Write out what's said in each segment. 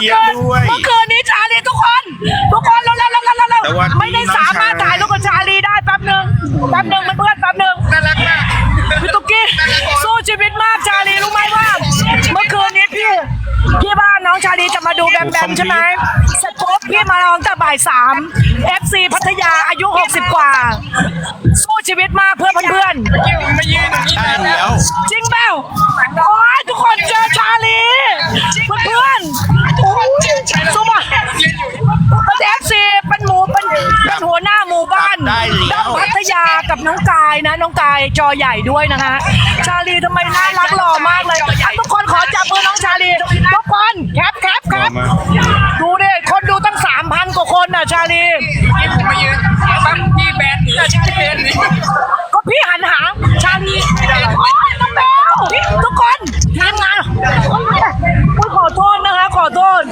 เจี๊ยบด้วย เมื่อคืนนี้ชาลีทุกคน ทุกคนเราเราเราเราเราสวัสดีไม่ได้สามารถน้องชาย ถ่ายรูปกับชาลีได้แป๊บหนึ่งแป๊บหนึ่งเพื่อนๆแป๊บหนึ่งน่ารักมากพี่ตุ๊กกี้สู้ชีวิตมากชาลีรู้ไหมว่า เมื่อคืนนี้พี่พี่บ้านน้องชาลีจะมาดูแบมแบมใช่ไหมเสร็จปุ๊บพี่มาลองแต่บ่ายสาม FC พัทยาอายุ 60 กว่า สู้ชีวิตมากเพื่อเพื่อนๆคิวมายืนอย่างนี้ใช่แล้ว จริงเปล่าโอ้ยทุกคนเจอชาลี นหัวหน้าหมู่บ้านได้แล้วพัทยากับน้องกายนะ น้องกายจอใหญ่ด้วยนะฮะชาลีทำไมน่ารักหล่อมากเลยอะทุกคนขอจับมือน้องชาลีทุกคนแคปแคปแคปหล่อมากดูดิคนดูตั้งสามพันกว่าคนน่ะชาลีคิวมายืนปั๊บพี่แบนหนีใช่แบนหนี ก็พี่หันหาชาลีโอ๊ยน้องเบลทุกคนทีมงานโอ๊ยขอโทษนะคะ ขอโทษ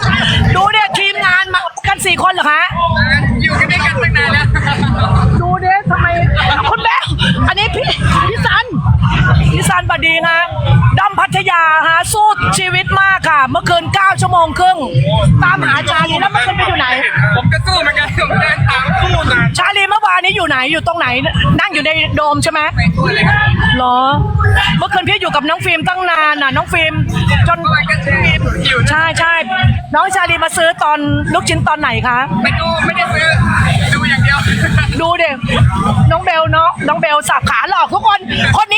ดูเนี่ยทีมงานมากันสี่คนเหรอคะ อยู่กันด้วยกันตั้งนานแล้ว ดูเนี่ยทำไมคุณแม่อันนี้พี่พี่ซันพี่ซันบัดดี ฮะด้อมพัทยาฮะสู้ชีวิตมากค่ะ เมื่อคืน 9 ชั่วโมงครึ่ง ตามหาชาลีแล้วเมื่อคืนไปอยู่ไหน ผมก็สู้เหมือนกันผมเดินตามสู้นานชาลีเมื่อวานนี้อยู่ไหนอยู่ตรงไหน นั่งอยู่ในโดมใช่ไหมไปทั่วเลยครับเหรอ เมื่อคืนพี่อยู่กับน้องฟิล์มตั้งนานน่ะน้องฟิล์มจนเมื่อวานก็ใช่อยู่ใช่ใช่น้องชาลีมาซื้อตอนลูกชิ้นตอนไหนคะไม่ดูไม่ได้ซื้อดูอย่างเดียว ดูเด็น้องเบลเนาะน้องเบลสับขาหลอกทุกคน คนนี้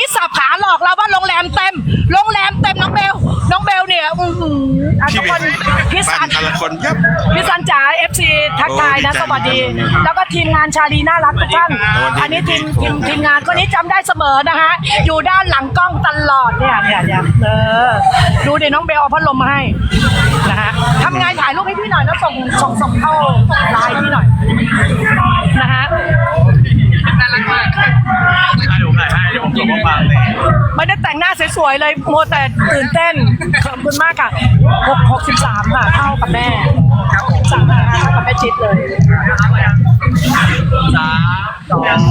แรมเต็ม โรงแรมเต็มน้องเบล น้องเบลเนี่ยอือหืออะทุกคนพี่บ้าสันนแต่ละคนยับ พี่สันจ๋าเอฟซีทักทายนะโอ้สวัสดีดีใจมากแล้วก็ทีมงานชาลีน่ารักทุกท่าน สวัสดีอันนี้ทีมทีมทีมงานคนนี้จำได้เสมอนะฮะอยู่ด้านหลังกล้องตลอดเนี่ยเนี่ยเนี่ยเออ ดูดิน้องเบลเอาพัดลมมาให้นะฮะทำงานถ่ายรูปให้พี่หน่อยแล้วส่งส่งส่งเข้าไลน์พี่หน่อย สวยๆเลยโมวแต่ตื่นเต้นขอบคุณมากค่ะหกหกสิบสามค่ะเท่ากับแม่สามค่ะเท่ากับแม่จิ๊บเลยสามสองหนึ่ง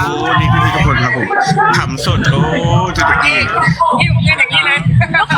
โอ้นี่พี่ๆทุกคนครับผมขำสดโอ้จุดนี้คิวยืนอย่างนี้เลยทุกคนะ